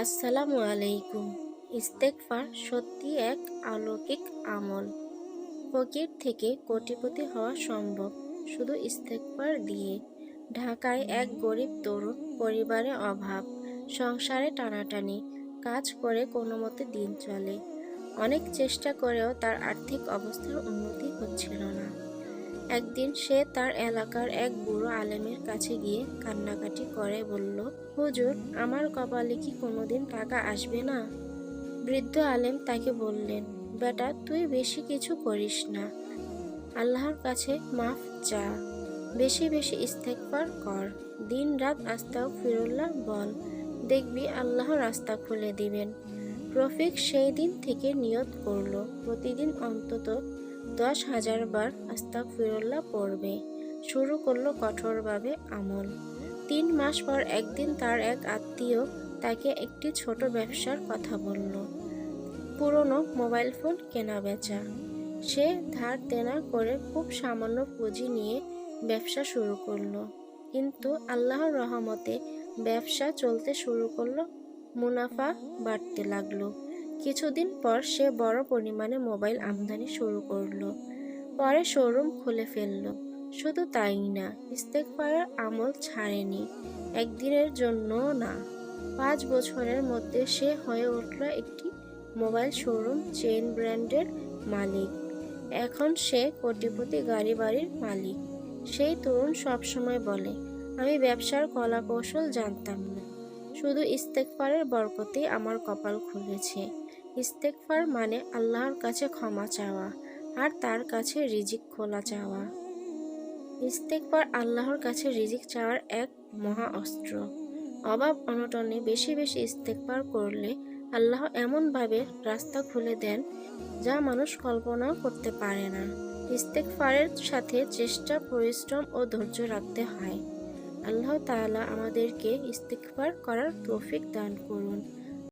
আসসালামু আলাইকুম। ইস্তেকফার সত্যি এক অলৌকিক আমল। ফকির থেকে কোটিপতি হওয়া সম্ভব, শুধু ইস্তেকফার দিয়ে। ঢাকায় এক গরিব তরুণ, পরিবারে অভাব, সংসারে টানাটানি, কাজ করে কোনো মতে দিন চলে। অনেক চেষ্টা করেও তার আর্থিক অবস্থার উন্নতি হচ্ছিল না। একদিন সে তার এলাকার এক বুড়ো আলেমের কাছে গিয়ে কান্নাকাটি করে, বলল, হুজুর, আমার কপালে কি কোনোদিন টাকা আসবে না? বৃদ্ধ আলেম তাকে বললেন, বেটা, তুই বেশি কিছু করিস না। আল্লাহর কাছে মাফ চা। বেশি বেশি ইস্তেকবার কর। দিন রাত আস্তাও ফিরুল্লাহ বল। দেখবি আল্লাহ রাস্তা খুলে দিবেন। রফিক সেই দিন থেকে নিয়ত করল। প্রতিদিন অন্তত দশ হাজার বার আস্তাক ফিরুল্লাহ পড়বে। শুরু করল কঠোরভাবে আমল। তিন মাস পর একদিন তার এক আত্মীয় তাকে একটি ছোট ব্যবসার কথা বলল। পুরনো মোবাইল ফোন কেনা বেচা সে ধার দেনা করে খুব সামান্য পুঁজি নিয়ে ব্যবসা শুরু করল। কিন্তু আল্লাহর রহমতে ব্যবসা চলতে শুরু করল, মুনাফা বাড়তে লাগল। কিছুদিন পর সে বড় পরিমাণে মোবাইল আমদানি শুরু করল। পরে শোরুম খুলে ফেলল। শুধু তাই না ইস্তেকফারের আমল ছাড়েনি। একদিনের জন্য না। পাঁচ বছরের মধ্যে সে হয়ে উঠল একটি মোবাইল শোরুম চেইন ব্র্যান্ডের মালিক। এখন সে কোটিপতি গাড়ি বাড়ির মালিক। সেই তরুণ সবসময় বলে, আমি ব্যবসার কলা কৌশল জানতাম না। শুধু ইস্তেকফারের বরকতেই আমার কপাল খুলেছে। ইস্তেকফার মানে আল্লাহর কাছে ক্ষমা চাওয়া আর তার কাছে রিজিক খোলা চাওয়া। ইস্তেকবার আল্লাহর কাছে রিজিক চাওয়ার এক মহা অস্ত্র। অভাব অনটনে বেশি বেশি ইস্তেকবার করলে আল্লাহ এমনভাবে রাস্তা খুলে দেন যা মানুষ কল্পনাও করতে পারে না। ইস্তেকফারের সাথে চেষ্টা, পরিশ্রম ও ধৈর্য রাখতে হয়। আল্লাহ তাআলা আমাদেরকে ইস্তেকবার করার তৌফিক দান করুন।